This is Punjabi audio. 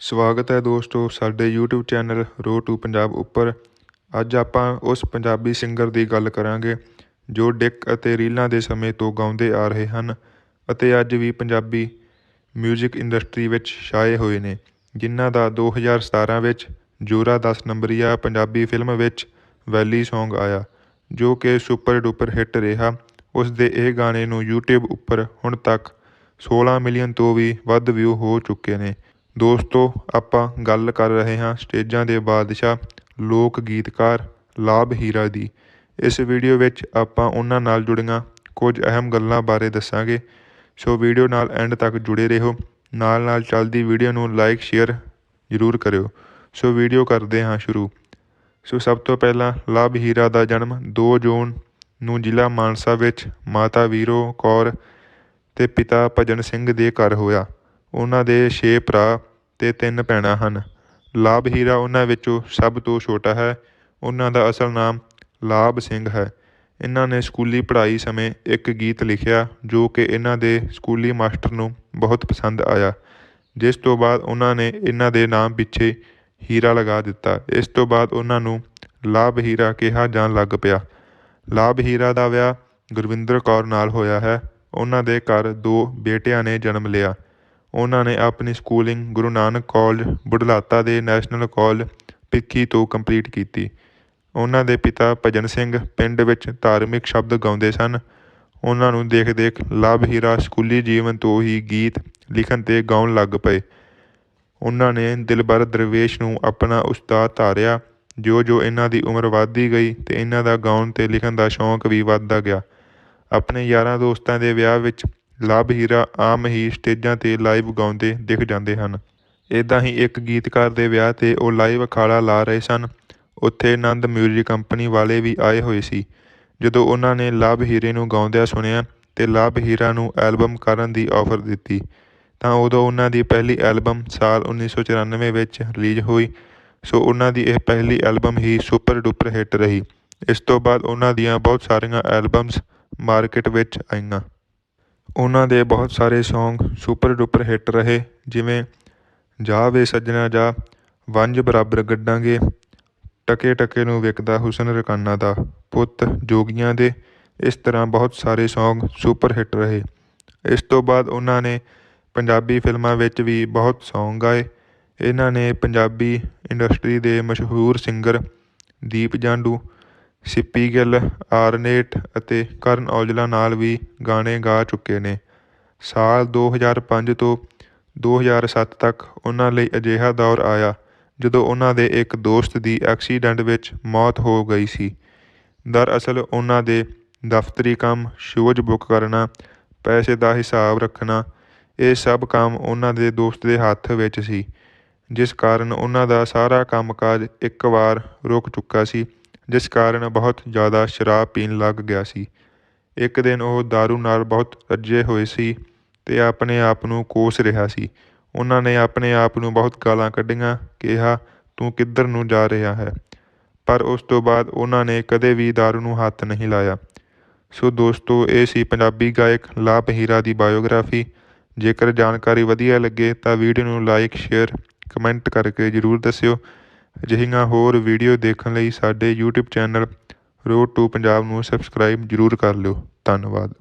ਸਵਾਗਤ ਹੈ ਦੋਸਤੋ, ਸਾਡੇ YouTube channel road to Punjab ਉੱਪਰ। ਅੱਜ ਆਪਾਂ ਉਸ ਪੰਜਾਬੀ ਸਿੰਗਰ ਦੀ ਗੱਲ ਕਰਾਂਗੇ, ਜੋ ਡਿਕ ਅਤੇ ਰੀਲਾਂ ਦੇ ਸਮੇਂ ਤੋਂ ਗਾਉਂਦੇ ਆ ਰਹੇ ਹਨ ਅਤੇ ਅੱਜ ਵੀ ਪੰਜਾਬੀ 뮤직 ਇੰਡਸਟਰੀ ਵਿੱਚ ਛਾਏ ਹੋਏ ਨੇ, ਜਿਨ੍ਹਾਂ ਦਾ 2017 ਵਿੱਚ ਜੋਰਾ 10 ਨੰਬਰੀਆ ਪੰਜਾਬੀ ਫਿਲਮ ਵਿੱਚ ਵੈਲੀ Song ਆਇਆ, ਜੋ ਕਿ ਸੁਪਰ ਡੁਪਰ ਹਿੱਟ ਰਿਹਾ। ਉਸ ਦੇ ਇਹ ਗਾਣੇ ਨੂੰ YouTube ਉੱਪਰ ਹੁਣ ਤੱਕ 16 ਮਿਲੀਅਨ ਤੋਂ ਵੀ ਵੱਧ ਵਿਊ ਹੋ ਚੁੱਕੇ ਨੇ। ਦੋਸਤੋ, ਆਪਾਂ ਗੱਲ ਕਰ ਰਹੇ ਹਾਂ ਸਟੇਜਾਂ ਦੇ ਬਾਦਸ਼ਾਹ, ਲੋਕ ਗੀਤਕਾਰ ਲਾਭ ਹੀਰਾ ਦੀ। ਇਸ ਵੀਡੀਓ ਵਿੱਚ ਆਪਾਂ ਉਹਨਾਂ ਨਾਲ ਜੁੜੀਆਂ, ਕੁਝ ਅਹਿਮ ਗੱਲਾਂ ਬਾਰੇ ਦੱਸਾਂਗੇ। ਸੋ ਵੀਡੀਓ ਨਾਲ ਐਂਡ ਤੱਕ ਜੁੜੇ ਰਹੋ। ਨਾਲ ਨਾਲ ਚੱਲਦੀ ਵੀਡੀਓ ਨੂੰ ਲਾਈਕ, ਸ਼ੇਅਰ ਜ਼ਰੂਰ ਕਰਿਓ। ਸੋ ਵੀਡੀਓ ਕਰਦੇ ਹਾਂ ਸ਼ੁਰੂ। ਸੋ ਸਭ ਤੋਂ ਪਹਿਲਾਂ ਲਾਭ ਹੀਰਾ ਦਾ ਜਨਮ 2 ਜੂਨ ਨੂੰ ਜ਼ਿਲ੍ਹਾ ਮਾਨਸਾ ਵਿੱਚ ਮਾਤਾ ਵੀਰੋ ਕੌਰ ਤੇ ਪਿਤਾ ਭਜਨ ਸਿੰਘ ਦੇ ਘਰ ਹੋਇਆ। ਉਹਨਾਂ ਦੇ 6 ਭਰਾ ਤੇ ਤਿੰਨ ਭੈਣਾਂ ਹਨ। ਲਾਭ ਹੀਰਾ ਉਹਨਾਂ ਵਿੱਚੋਂ ਸਭ ਤੋਂ ਛੋਟਾ ਹੈ। ਉਹਨਾਂ ਦਾ ਅਸਲ ਨਾਮ ਲਾਭ ਸਿੰਘ ਹੈ। ਇਹਨਾਂ ਨੇ ਸਕੂਲੀ ਪੜ੍ਹਾਈ ਸਮੇਂ ਇੱਕ ਗੀਤ ਲਿਖਿਆ, ਜੋ ਕਿ ਇਹਨਾਂ ਦੇ ਸਕੂਲੀ ਮਾਸਟਰ ਨੂੰ ਬਹੁਤ ਪਸੰਦ ਆਇਆ। ਜਿਸ ਤੋਂ ਬਾਅਦ ਉਹਨਾਂ ਨੇ ਇਹਨਾਂ ਦੇ ਨਾਮ ਪਿੱਛੇ ਹੀਰਾ ਲਗਾ ਦਿੱਤਾ। ਇਸ ਤੋਂ ਬਾਅਦ ਉਹਨਾਂ ਨੂੰ ਲਾਭ ਹੀਰਾ ਕਿਹਾ ਜਾਣ ਲੱਗ ਪਿਆ। ਲਾਭ ਹੀਰਾ ਦਾ ਵਿਆਹ ਗੁਰਵਿੰਦਰ ਕੌਰ ਨਾਲ ਹੋਇਆ ਹੈ। ਉਹਨਾਂ ਦੇ ਘਰ ਦੋ ਬੇਟਿਆਂ ਨੇ ਜਨਮ ਲਿਆ। ਉਹਨਾਂ ਨੇ ਆਪਣੀ ਸਕੂਲਿੰਗ ਗੁਰੂ ਨਾਨਕ ਕਾਲਜ ਬੁਢਲਾਤਾ ਦੇ ਨੈਸ਼ਨਲ ਕਾਲਜ ਭਿੱਖੀ ਤੋਂ ਕੰਪਲੀਟ ਕੀਤੀ। ਉਹਨਾਂ ਦੇ ਪਿਤਾ ਭਜਨ ਸਿੰਘ ਪਿੰਡ ਵਿੱਚ ਧਾਰਮਿਕ ਸ਼ਬਦ ਗਾਉਂਦੇ ਸਨ। ਉਹਨਾਂ ਨੂੰ ਦੇਖ ਦੇਖ ਲਾਭ ਹੀਰਾ ਸਕੂਲੀ ਜੀਵਨ ਤੋਂ ਹੀ ਗੀਤ ਲਿਖਣ ਤੇ ਗਾਉਣ ਲੱਗ ਪਏ। ਉਹਨਾਂ ਨੇ ਦਿਲਬਰ ਦਰਵੇਸ਼ ਨੂੰ ਆਪਣਾ ਉਸਤਾਦ ਧਾਰਿਆ। ਜੋ ਜੋ ਇਹਨਾਂ ਦੀ ਉਮਰ ਵੱਧਦੀ ਗਈ ਤੇ ਇਹਨਾਂ ਦਾ ਗਾਉਣ ਤੇ ਲਿਖਣ ਦਾ ਸ਼ੌਂਕ ਵੀ ਵੱਧਦਾ ਗਿਆ। ਆਪਣੇ ਯਾਰਾਂ ਦੋਸਤਾਂ ਦੇ ਵਿਆਹ ਵਿੱਚ ਲਾਭ ਹੀਰਾ ਆਮ ਹੀ ਸਟੇਜਾਂ ਤੇ ਲਾਈਵ ਗਾਉਂਦੇ ਦਿਖ ਜਾਂਦੇ ਹਨ। ਇਦਾਂ ਹੀ ਇੱਕ ਗੀਤਕਾਰ ਦੇ ਵਿਆਹ ਤੇ ਉਹ ਲਾਈਵ ਅਖਾੜਾ ਲਾ ਰਹੇ ਸਨ। ਉੱਥੇ ਆਨੰਦ ਮਿਊਜ਼ਿਕ ਕੰਪਨੀ ਵਾਲੇ ਵੀ ਆਏ ਹੋਏ ਸੀ। ਜਦੋਂ ਉਹਨਾਂ ਨੇ ਲਾਭ ਹੀਰੇ ਨੂੰ ਗਾਉਂਦਿਆਂ ਸੁਣਿਆ ਤੇ ਲਾਭ ਹੀਰਾ ਨੂੰ ਐਲਬਮ ਕਰਨ ਦੀ ਆਫਰ ਦਿੱਤੀ, ਤਾਂ ਉਦੋਂ ਉਹਨਾਂ ਦੀ ਪਹਿਲੀ ਐਲਬਮ ਸਾਲ 1994 ਵਿੱਚ ਰਿਲੀਜ਼ ਹੋਈ। ਸੋ ਉਹਨਾਂ ਦੀ ਇਹ ਪਹਿਲੀ ਐਲਬਮ ਹੀ ਸੁਪਰ ਡੁਪਰ ਹਿੱਟ ਰਹੀ। ਇਸ ਤੋਂ ਬਾਅਦ ਉਹਨਾਂ ਦੀਆਂ ਬਹੁਤ ਸਾਰੀਆਂ ਐਲਬਮਸ ਮਾਰਕੀਟ ਵਿੱਚ ਆਈਆਂ। ਉਹਨਾਂ ਦੇ ਬਹੁਤ ਸਾਰੇ ਸੌਂਗ ਸੁਪਰ ਡੁਪਰ ਹਿੱਟ ਰਹੇ, ਜਿਵੇਂ ਜਾ ਵੇ ਸੱਜਣਾ, ਜਾ ਵੰਜ ਬਰਾਬਰ ਗੱਡਾਂਗੇ, ਟਕੇ ਟਕੇ ਨੂੰ ਵਿਕਦਾ ਹੁਸਨ ਰਕਾਨਾ ਦਾ, ਪੁੱਤ ਜੋਗੀਆਂ ਦੇ। ਇਸ ਤਰ੍ਹਾਂ ਬਹੁਤ ਸਾਰੇ ਸੌਂਗ ਸੁਪਰ ਹਿੱਟ ਰਹੇ। ਇਸ ਤੋਂ ਬਾਅਦ ਉਹਨਾਂ ਨੇ ਪੰਜਾਬੀ ਫਿਲਮਾਂ ਵਿੱਚ ਵੀ ਬਹੁਤ ਸੌਂਗ ਗਾਏ। ਇਹਨਾਂ ਨੇ ਪੰਜਾਬੀ ਇੰਡਸਟਰੀ ਦੇ ਮਸ਼ਹੂਰ ਸਿੰਗਰ ਦੀਪ ਜਾਂਡੂ ਸਿੱਪੀ ਗਿੱਲ, ਆਰਨੇਟ ਅਤੇ ਕਰਨ ਔਜਲਾ ਨਾਲ ਵੀ ਗਾਣੇ ਗਾ ਚੁੱਕੇ ਨੇ। ਸਾਲ 2005 ਤੋਂ 2007 ਤੱਕ ਉਹਨਾਂ ਲਈ ਅਜਿਹਾ ਦੌਰ ਆਇਆ, ਜਦੋਂ ਉਹਨਾਂ ਦੇ ਇੱਕ ਦੋਸਤ ਦੀ ਐਕਸੀਡੈਂਟ ਵਿੱਚ ਮੌਤ ਹੋ ਗਈ ਸੀ। ਦਰਅਸਲ ਉਹਨਾਂ ਦੇ ਦਫ਼ਤਰੀ ਕੰਮ, ਸ਼ੋਜ਼ ਬੁੱਕ ਕਰਨਾ, ਪੈਸੇ ਦਾ ਹਿਸਾਬ ਰੱਖਣਾ, ਇਹ ਸਭ ਕੰਮ ਉਹਨਾਂ ਦੇ ਦੋਸਤ ਦੇ ਹੱਥ ਵਿੱਚ ਸੀ, ਜਿਸ ਕਾਰਨ ਉਹਨਾਂ ਦਾ ਸਾਰਾ ਕੰਮਕਾਜ ਇੱਕ ਵਾਰ ਰੁਕ ਚੁੱਕਾ ਸੀ। ਜਿਸ ਕਾਰਨ ਬਹੁਤ ਜ਼ਿਆਦਾ ਸ਼ਰਾਬ ਪੀਣ ਲੱਗ ਗਿਆ ਸੀ। ਇੱਕ ਦਿਨ ਉਹ ਦਾਰੂ ਨਾਲ ਬਹੁਤ ਰੱਜੇ ਹੋਏ ਸੀ ਅਤੇ ਆਪਣੇ ਆਪ ਨੂੰ ਕੋਸ ਰਿਹਾ ਸੀ। ਉਹਨਾਂ ਨੇ ਆਪਣੇ ਆਪ ਨੂੰ ਬਹੁਤ ਗਾਲਾਂ ਕੱਢੀਆਂ, ਕਿਹਾ, ਤੂੰ ਕਿੱਧਰ ਨੂੰ ਜਾ ਰਿਹਾ ਹੈ? ਪਰ ਉਸ ਤੋਂ ਬਾਅਦ ਉਹਨਾਂ ਨੇ ਕਦੇ ਵੀ ਦਾਰੂ ਨੂੰ ਹੱਥ ਨਹੀਂ ਲਾਇਆ। ਸੋ ਦੋਸਤੋ, ਇਹ ਸੀ ਪੰਜਾਬੀ ਗਾਇਕ ਲਾਭ ਹੀਰਾ ਦੀ ਬਾਇਓਗ੍ਰਾਫੀ। ਜੇਕਰ ਜਾਣਕਾਰੀ ਵਧੀਆ ਲੱਗੇ ਤਾਂ ਵੀਡੀਓ ਨੂੰ ਲਾਈਕ, ਸ਼ੇਅਰ, ਕਮੈਂਟ ਕਰਕੇ ਜ਼ਰੂਰ ਦੱਸਿਓ। ਅਜਿਹੀਆਂ ਹੋਰ ਵੀਡੀਓ ਦੇਖਣ ਲਈ ਸਾਡੇ YouTube channel road to Punjab ਨੂੰ ਸਬਸਕ੍ਰਾਈਬ ਜਰੂਰ ਕਰ ਲਿਓ। ਧੰਨਵਾਦ।